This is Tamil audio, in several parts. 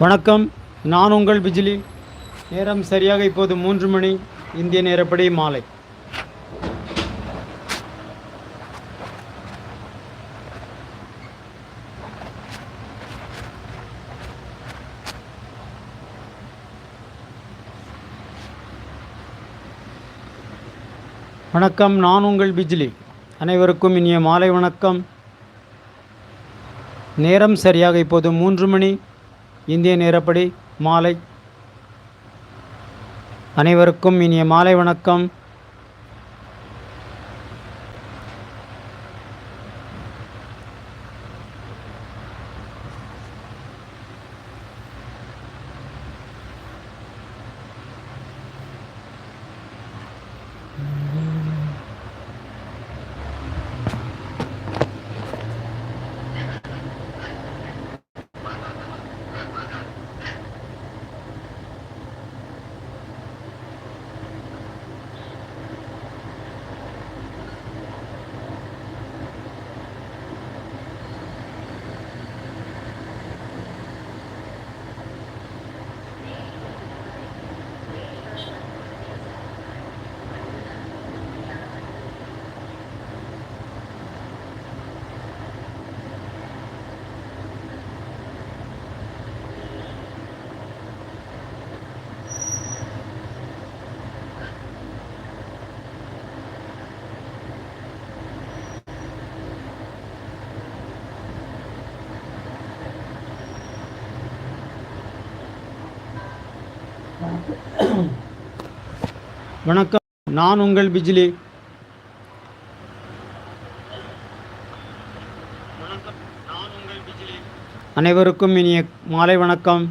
வணக்கம். நான் உங்கள் பிஜிலி. நேரம் சரியாக இப்போது மூன்று மணி. இந்திய நேரப்படி மாலை. வணக்கம். நான் உங்கள் பிஜிலி. அனைவருக்கும் இனிய மாலை வணக்கம். நேரம் சரியாக இப்போது மூன்று மணி. இந்திய நேரப்படி மாலை. அனைவருக்கும் இனிய மாலை வணக்கம். வணக்கம். நான் உங்கள் பிஜிலி. அனைவருக்கும் இனிய மாலை வணக்கம்.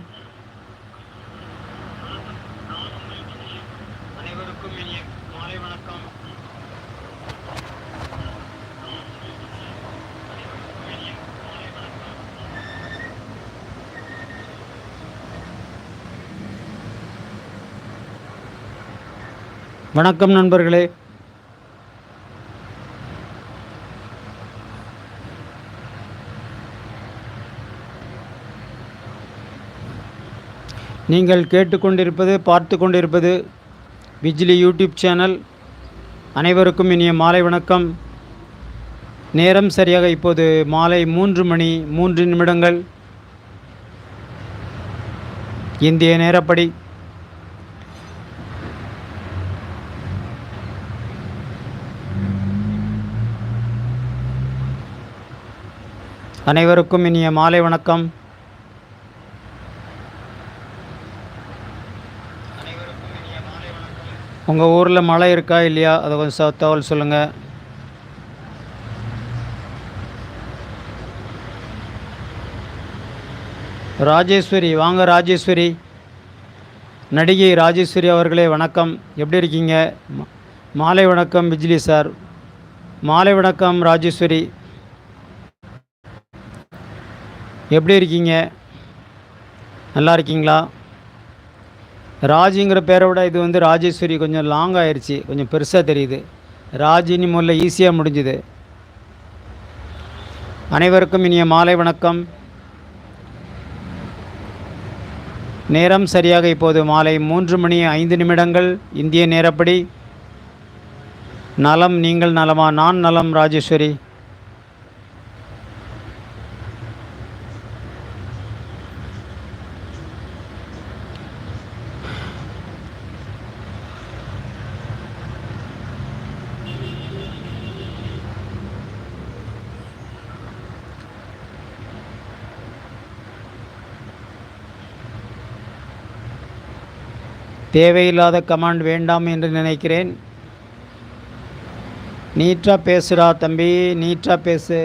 வணக்கம் நண்பர்களே. நீங்கள் கேட்டுக்கொண்டிருப்பது பார்த்து கொண்டிருப்பது விஜிலி யூடியூப் சேனல். அனைவருக்கும் இனிய மாலை வணக்கம். நேரம் சரியாக இப்போது மாலை மூன்று மணி மூன்று நிமிடங்கள். இந்திய நேரப்படி. அனைவருக்கும் இனிய மாலை வணக்கம். உங்கள் ஊரில் மழை இருக்கா இல்லையா? அதை கொஞ்சம் தகவல் சொல்லுங்கள் ராஜேஸ்வரி வாங்க ராஜேஸ்வரி. நடிகை ராஜேஸ்வரி அவர்களே வணக்கம். எப்படி இருக்கீங்க? மாலை வணக்கம் பிஜ்லி சார். மாலை வணக்கம் ராஜேஸ்வரி. எப்படி இருக்கீங்க? நல்லா இருக்கீங்களா? ராஜிங்கிற பேரை விட இது வந்து ராஜேஸ்வரி கொஞ்சம் லாங் ஆயிடுச்சு கொஞ்சம் பெருசாக தெரியுது. ராஜினி முதல்ல ஈஸியாக முடிஞ்சுது. அனைவருக்கும் இனிய மாலை வணக்கம். நேரம் சரியாக இப்போது மாலை மூன்று மணி ஐந்து நிமிடங்கள். இந்திய நேரப்படி. நலம் நீங்கள் நலமா? நான் நலம் ராஜேஸ்வரி. தேவையில்லாத கமாண்ட் வேண்டாம் என்று நினைக்கிறேன். நீட்டாக பேசுடா தம்பி நீட்டாக பேசு.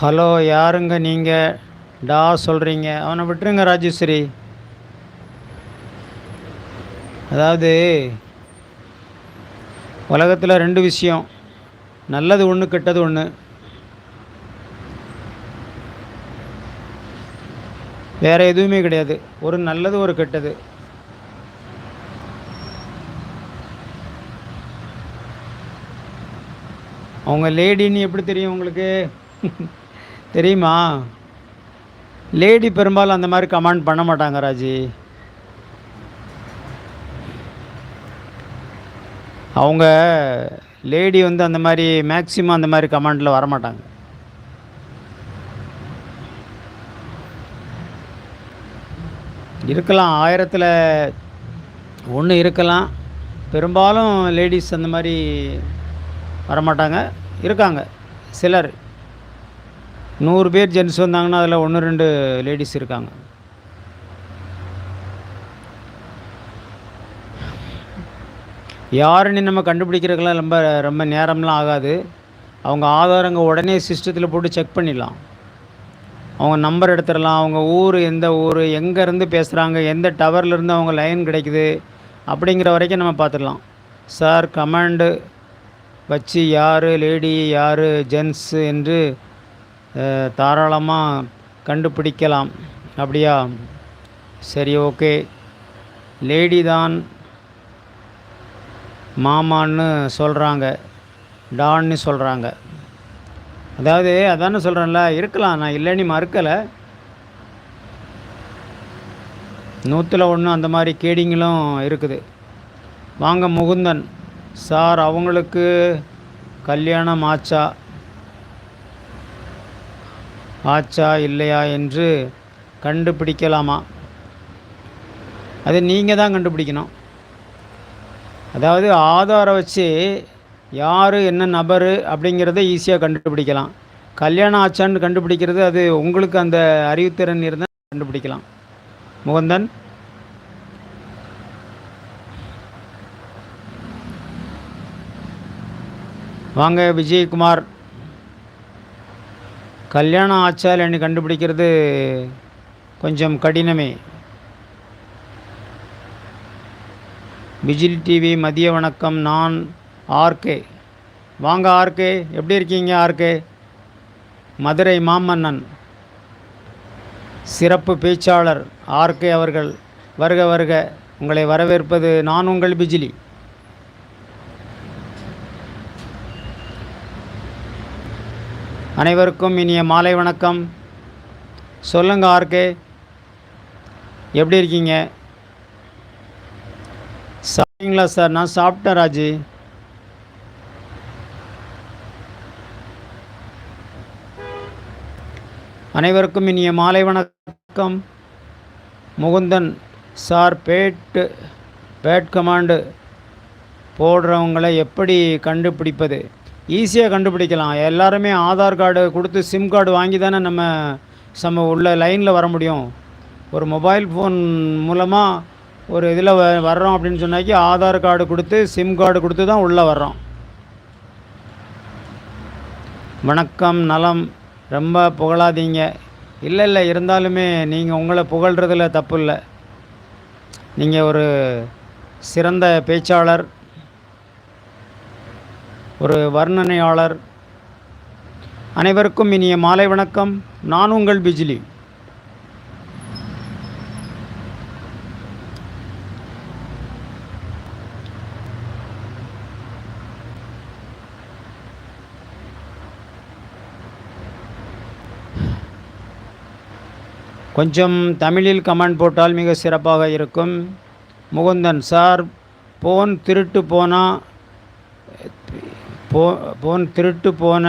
ஹலோ யாருங்க நீங்கள் டா சொல்கிறீங்க அவனை விட்டுருங்க ராஜேஸ்வரி. அதாவது உலகத்தில் ரெண்டு விஷயம். நல்லது ஒன்று கெட்டது ஒன்று வேறு எதுவுமே கிடையாது. ஒரு நல்லது ஒரு கெட்டது. அவங்க லேடின்னு எப்படி தெரியும் உங்களுக்கு? தெரியுமா? லேடி பெரும்பாலும் அந்த மாதிரி கமெண்ட் பண்ண மாட்டாங்க ராஜி. அவங்க லேடி வந்து அந்த மாதிரி மேக்ஸிமம் அந்த மாதிரி கமாண்டில் வரமாட்டாங்க. இருக்கலாம் ஆயிரத்தில் ஒன்று இருக்கலாம். பெரும்பாலும் லேடிஸ் அந்த மாதிரி வரமாட்டாங்க. இருக்காங்க சிலர். நூறு பேர் ஜென்ஸ் வந்தாங்கன்னா அதில் ஒன்று ரெண்டு லேடிஸ் இருக்காங்க. யாருன்னு நம்ம கண்டுபிடிக்கிறதுக்கெல்லாம் ரொம்ப ரொம்ப நேரம்லாம் ஆகாது. அவங்க ஆதாரங்க உடனே சிஸ்டத்தில் போட்டு செக் பண்ணிடலாம். அவங்க நம்பர் எடுத்துடலாம். அவங்க ஊர் எந்த ஊர் எங்கேருந்து பேசுகிறாங்க எந்த டவர்லேருந்து அவங்க லைன் கிடைக்குது அப்படிங்கிற வரைக்கும் நம்ம பார்த்துடலாம். சார் கமாண்டு வச்சு யார் லேடி யார் ஜென்ஸு என்று தாராளமாக கண்டுபிடிக்கலாம். அப்படியா? சரி ஓகே லேடி தான் மாமான்னு சொல்கிறாங்க டான்னு சொல்கிறாங்க அதாவது அதானே சொல்கிறேன்ல இருக்கலாம் நான் இல்லைன்னு மறுக்கலை. நூற்றில் ஒன்று அந்த மாதிரி கேடிங்களும் இருக்குது. வாங்க முகுந்தன். சார் அவங்களுக்கு கல்யாணம் ஆச்சா? ஆச்சா இல்லையா என்று கண்டுபிடிக்கலாமா? அது நீங்கள் தான் கண்டுபிடிக்கணும். அதாவது ஆதாரம் வச்சு யார் என்ன நபர் அப்படிங்கிறத ஈஸியாக கண்டுபிடிக்கலாம். கல்யாணம் ஆச்சான்னு கண்டுபிடிக்கிறது அது உங்களுக்கு அந்த அறிவுத்திறன் இருந்தால் கண்டுபிடிக்கலாம். முகந்தன்? வாங்க விஜயகுமார். கல்யாணம் ஆச்சால் என்று கண்டுபிடிக்கிறது கொஞ்சம் கடினமே. விஜில் டிவி மதிய வணக்கம் நான் ஆர்கே வாங்க ஆர்கே எப்படி இருக்கீங்க ஆர்கே மதுரை மாமன்னன் சிறப்பு பேச்சாளர் ஆர்கே அவர்கள். வருக வருக. உங்களை வரவேற்பது நான் உங்கள் பிஜிலி அனைவருக்கும் இனிய மாலை வணக்கம். சொல்லுங்கள் ஆர்கே எப்படி இருக்கீங்க? சரிங்களா சார்? நான் சாப்பிட்டேன் ராஜு. அனைவருக்கும் இனிய மாலை வணக்கம். Mukundan sir bad bad comment போடுறவங்களை எப்படி கண்டுபிடிப்பது? ஈஸியாக கண்டுபிடிக்கலாம். எல்லாருமே ஆதார் கார்டு கொடுத்து சிம் கார்டு வாங்கி தானே நம்ம நம்ம உள்ள லைனில் வர முடியும். ஒரு மொபைல் ஃபோன் மூலமாக ஒரு இதில் வ வர்றோம் அப்படின்னு சொன்னாக்கி ஆதார் கார்டு கொடுத்து சிம் கார்டு கொடுத்து தான் உள்ளே வர்றோம். வணக்கம் நலம் ரொம்ப புகழாதீங்க. இல்லை இல்லை இருந்தாலுமே நீங்கள் உங்களை புகழ்கிறதுல தப்பு இல்லை. நீங்கள் ஒரு சிறந்த பேச்சாளர் ஒரு வர்ணனையாளர். அனைவருக்கும் இனிய மாலை வணக்கம். நான் உங்கள் பிஜிலி. கொஞ்சம் தமிழில் கமெண்ட் போட்டால் மிக சிறப்பாக இருக்கும். முகுந்தன் சார் போன் திருட்டு போனால் போ போன் திருட்டு போன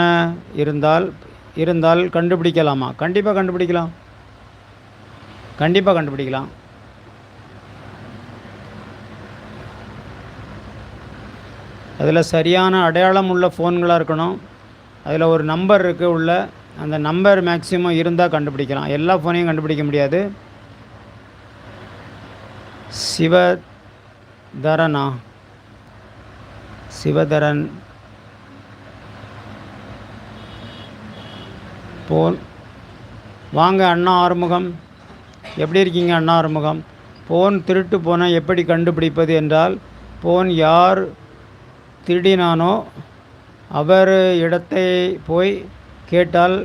இருந்தால் இருந்தால் கண்டுபிடிக்கலாமா? கண்டிப்பாக கண்டுபிடிக்கலாம். கண்டிப்பாக கண்டுபிடிக்கலாம். அதில் சரியான அடையாளம் உள்ள ஃபோன்களாக இருக்கணும். அதில் ஒரு நம்பர் இருக்குது உள்ள அந்த நம்பர் மேக்ஸிமம் இருந்தால் கண்டுபிடிக்கலாம். எல்லா ஃபோனையும் கண்டுபிடிக்க முடியாது. சிவதரனா? சிவதரன் போல். வாங்க அண்ணா ஆறுமுகம். எப்படி இருக்கீங்க அண்ணா ஆறுமுகம்? ஃபோன் திருட்டு போனால் எப்படி கண்டுபிடிப்பது என்றால் ஃபோன் யார் திருடினானோ அவர் இடத்தை போய் கேட்டால்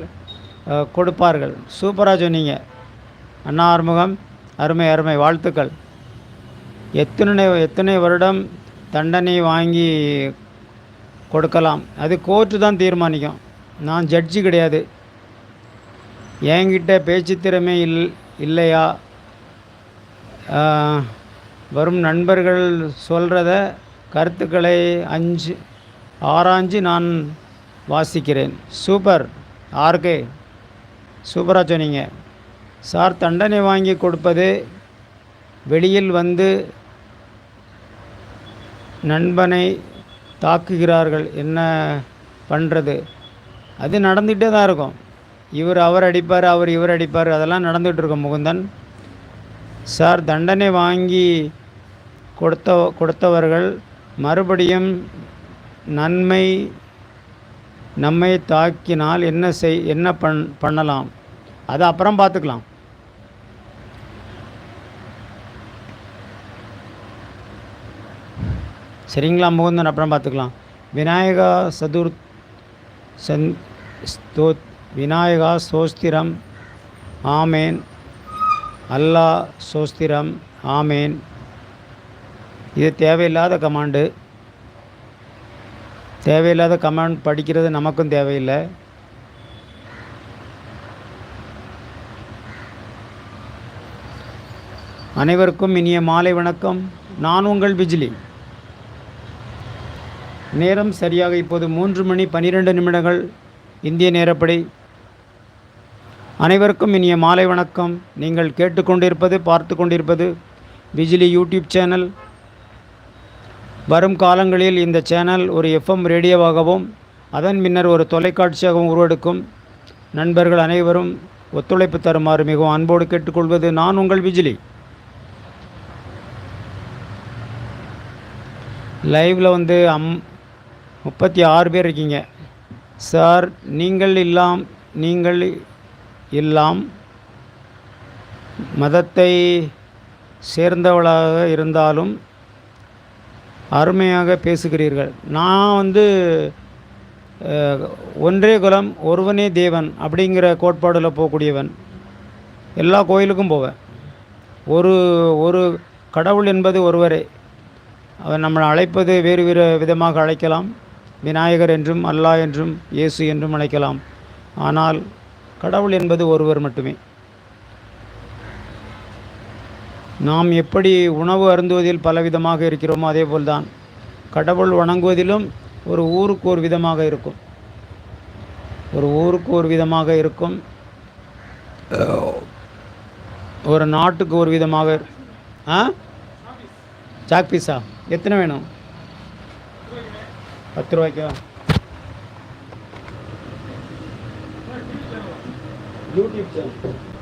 கொடுப்பார்கள். சூப்பராக சொன்னீங்க அண்ணா ஆறுமுகம் அருமை அருமை வாழ்த்துக்கள். எத்தனை எத்தனை வருடம் தண்டனை வாங்கி கொடுக்கலாம்? அது கோர்ட்டு தான் தீர்மானிக்கும். நான் ஜட்ஜி கிடையாது. என்கிட்ட பேச்சு திறமை இல் இல்லையா? வரும் நண்பர்கள் சொல்கிறத கருத்துக்களை அஞ்சு ஆராய்ஞ்சு நான் வாசிக்கிறேன். சூப்பர். R K. சூப்பராக சொன்னீங்க சார் தண்டனை வாங்கி கொடுப்பது வெளியில் வந்து நண்பனை தாக்குகிறார்கள். என்ன பண்ணுறது அது நடந்துகிட்டே தான் இருக்கும். இவர் அவர் அடிப்பார் அவர் இவர் அடிப்பார். அதெல்லாம் நடந்துகிட்டு இருக்கும் முகுந்தன். சார் தண்டனை வாங்கி கொடுத்த கொடுத்தவர்கள் மறுபடியும் நன்மை நம்மை தாக்கினால் என்ன செய் என்ன பண் பண்ணலாம்? அதை அப்புறம் பார்த்துக்கலாம். சரிங்களா முகுந்தன்? அப்புறம் பார்த்துக்கலாம். விநாயகா சதுர் சந் ஸ்தோ விநாயகா சோஸ்திரம் ஆமேன். அல்லாஹ் சோஸ்திரம் ஆமேன். இது தேவையில்லாத கமாண்டு. தேவையில்லாத கமெண்ட் படிக்கிறது நமக்கும் தேவையில்லை. அனைவருக்கும் இனிய மாலை வணக்கம். நான் உங்கள் பிஜிலி. நேரம் சரியாக இப்போது மூன்று மணி பன்னிரெண்டு நிமிடங்கள். இந்திய நேரப்படி. அனைவருக்கும் இனிய மாலை வணக்கம். நீங்கள் கேட்டுக்கொண்டிருப்பது பார்த்து கொண்டிருப்பது பிஜிலி யூடியூப் சேனல். வரும் காலங்களில் இந்த சேனல் ஒரு எஃப்எம் ரேடியோவாகவும் அதன் பின்னர் ஒரு தொலைக்காட்சியாகவும் உருவெடுக்கும். நண்பர்கள் அனைவரும் ஒத்துழைப்பு தருமாறு மிகவும் அன்போடு கேட்டுக்கொள்வது நான் உங்கள் பிஜிலி லைவில் வந்து அம் முப்பத்தி ஆறு பேர் இருக்கீங்க. சார் நீங்கள் இல்லாம் நீங்கள் இல்லாம் மதத்தை சேர்ந்தவளாக இருந்தாலும் அருமையாக பேசுகிறீர்கள். நான் வந்து ஒன்றே குலம் ஒருவனே தேவன் அப்படிங்கிற கோட்பாடில் போகக்கூடியவன். எல்லா கோயிலுக்கும் போவேன். ஒரு ஒரு கடவுள் என்பது ஒருவரே. அவர் நம்மளை அழைப்பது வேறு வேறு விதமாக அழைக்கலாம். விநாயகர் என்றும் அல்லாஹ் என்றும் இயேசு என்றும் அழைக்கலாம். ஆனால் கடவுள் என்பது ஒருவர் மட்டுமே. நாம் எப்படி உணவு அருந்துவதில் பலவிதமாக இருக்கிறோமோ அதேபோல்தான். கடவுள் வணங்குவதிலும் ஒரு ஊருக்கு ஒரு விதமாக இருக்கும். ஒரு ஊருக்கு ஒரு விதமாக இருக்கும். ஒரு நாட்டுக்கு ஒரு விதமாக ஆ? சாக் பீஸா? எத்தனை வேணும்? பத்து ரூபாய்க்கா? YouTube channel.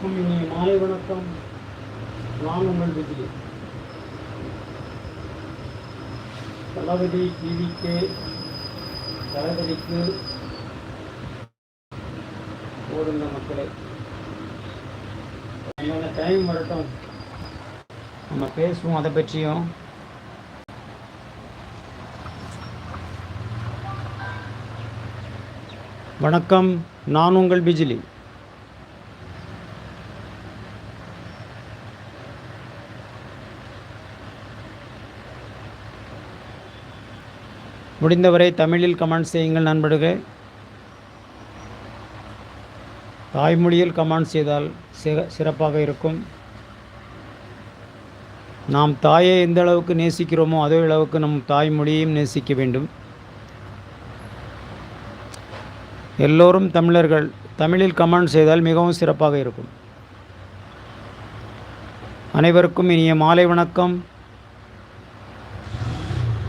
அனைவருக்கும் இனிய மாலை வணக்கம். நான் உங்கள் விஜய். தளபதி டிவிக்கு தளபதிக்கு ஓடுங்க மக்களே. என்னோட டைம் வரட்டும். நம்ம பேசுவோம் அதை பற்றியும். வணக்கம் நான் உங்கள் பிஜிலி முடிந்தவரை தமிழில் கமெண்ட் செய்யுங்கள் நண்பர்களே. தாய்மொழியில் கமெண்ட் செய்தால் சிற சிறப்பாக இருக்கும். நாம் தாயை எந்த அளவுக்கு நேசிக்கிறோமோ அதே அளவுக்கு நம் தாய்மொழியையும் நேசிக்க வேண்டும். எல்லோரும் தமிழர்கள் தமிழில் கமெண்ட் செய்தால் மிகவும் சிறப்பாக இருக்கும். அனைவருக்கும் இனிய மாலை வணக்கம்.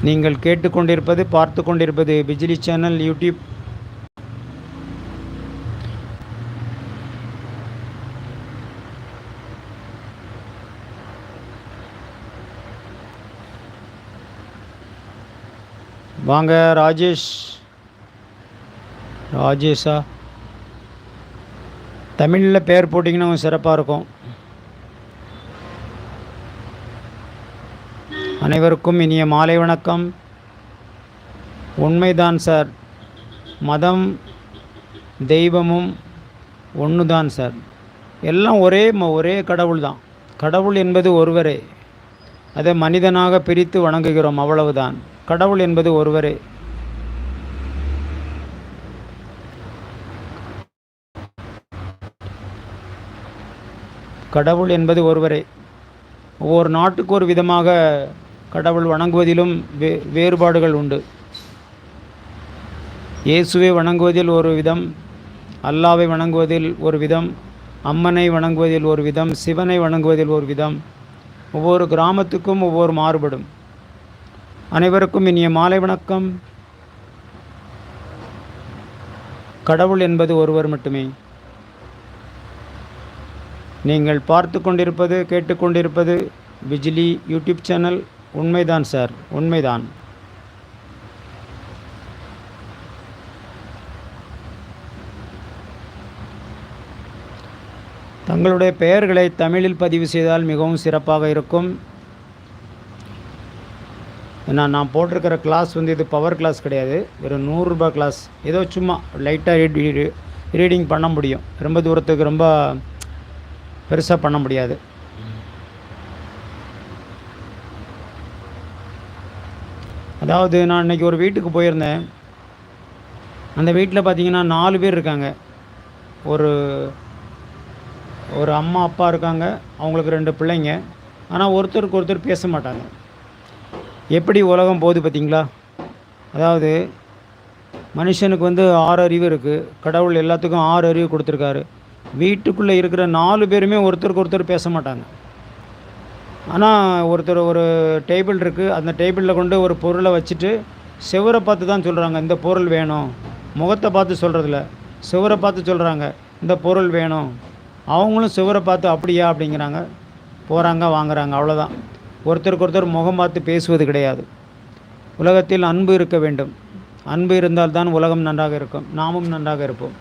நீங்கள் கேட்டுக்கொண்டிருப்பது பார்த்து கொண்டிருப்பது பிஜிலி சேனல் யூடியூப். வாங்க ராஜேஷ். ராஜேஷா? தமிழில் பேர் போட்டிங்கன்னா கொஞ்சம் சிறப்பாக இருக்கும். அனைவருக்கும் இனிய மாலை வணக்கம். உண்மைதான் சார். மதம் தெய்வமும் ஒன்று தான் சார். எல்லாம் ஒரே ம- ஒரே கடவுள் தான். கடவுள் என்பது ஒருவரே. அதை மனிதனாக பிரித்து வணங்குகிறோம் அவ்வளவுதான். கடவுள் என்பது ஒருவரே. கடவுள் என்பது ஒருவரே. ஒவ்வொரு நாட்டுக்கு ஒரு விதமாக கடவுள் வணங்குவதிலும் வே வேறுபாடுகள் உண்டு. இயேசுவை வணங்குவதில் ஒரு விதம் அல்லாவை வணங்குவதில் ஒரு விதம் அம்மனை வணங்குவதில் ஒரு விதம் சிவனை வணங்குவதில் ஒரு விதம். ஒவ்வொரு கிராமத்துக்கும் ஒவ்வொரு மாறுபடும். அனைவருக்கும் இனிய மாலை வணக்கம். கடவுள் என்பது ஒருவர் மட்டுமே. நீங்கள் பார்த்து கொண்டிருப்பது கேட்டுக்கொண்டிருப்பது பிஜிலி யூடியூப் சேனல் உண்மைதான் சார். உண்மைதான். தங்களுடைய பெயர்களை தமிழில் பதிவு செய்தால் மிகவும் சிறப்பாக இருக்கும். ஏன்னா நான் போட்டிருக்கிற கிளாஸ் வந்து இது பவர் கிளாஸ் கிடையாது. வெறும் நூறுரூபா கிளாஸ் ஏதோ சும்மா லைட்டாக ரீட் ரீடிங் பண்ண முடியும். ரொம்ப தூரத்துக்கு ரொம்ப பெருசாக பண்ண முடியாது. அதாவது நான் இன்னைக்கு ஒரு வீட்டுக்கு போயிருந்தேன். அந்த வீட்டில் பார்த்தீங்கன்னா நாலு பேர் இருக்காங்க. ஒரு ஒரு அம்மா அப்பா இருக்காங்க. அவங்களுக்கு ரெண்டு பிள்ளைங்க. ஆனால் ஒருத்தருக்கு ஒருத்தர் பேச மாட்டாங்க. எப்படி உலகம் போகுது பார்த்தீங்களா அதாவது மனுஷனுக்கு வந்து ஆறு அறிவு இருக்குது கடவுள் எல்லாத்துக்கும் ஆறு அறிவு கொடுத்துருக்காரு. வீட்டுக்குள்ளே இருக்கிற நாலு பேருமே ஒருத்தருக்கு ஒருத்தர் பேச மாட்டாங்க. ஆனால் ஒருத்தர் ஒரு டேபிள் இருக்குது அந்த டேபிளில் கொண்டு ஒரு பொருளை வச்சுட்டு செவரை பார்த்து தான் சொல்கிறாங்க இந்த பொருள் வேணும். முகத்தை பார்த்து சொல்கிறதில்ல செவரை பார்த்து சொல்கிறாங்க இந்த பொருள் வேணும். அவங்களும் செவரை பார்த்து அப்படியா? அப்படிங்கிறாங்க. போகிறாங்க வாங்குறாங்க அவ்வளோதான் ஒருத்தருக்கு ஒருத்தர் முகம் பார்த்து பேசுவது கிடையாது. உலகத்தில் அன்பு இருக்க வேண்டும். அன்பு இருந்தால்தான் உலகம் நன்றாக இருக்கும். நாமும் நன்றாக இருப்போம்.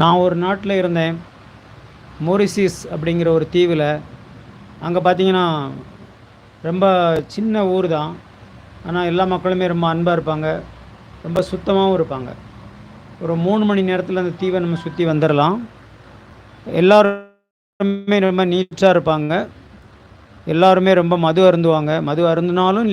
நான் ஒரு நாட்டில் இருந்தேன். மோரிசிஸ் அப்படிங்கிற ஒரு தீவில். அங்கே பார்த்தீங்கன்னா ரொம்ப சின்ன ஊர் தான். ஆனால் எல்லா மக்களுமே ரொம்ப அன்பாக இருப்பாங்க. ரொம்ப சுத்தமாகவும் இருப்பாங்க. ஒரு மூணு மணி நேரத்தில் அந்த தீவை நம்ம சுற்றி வந்துடலாம் எல்லாருமே ரொம்ப நீட்டாக இருப்பாங்க. எல்லாருமே ரொம்ப மது அருந்துவாங்க. மது அருந்தினாலும்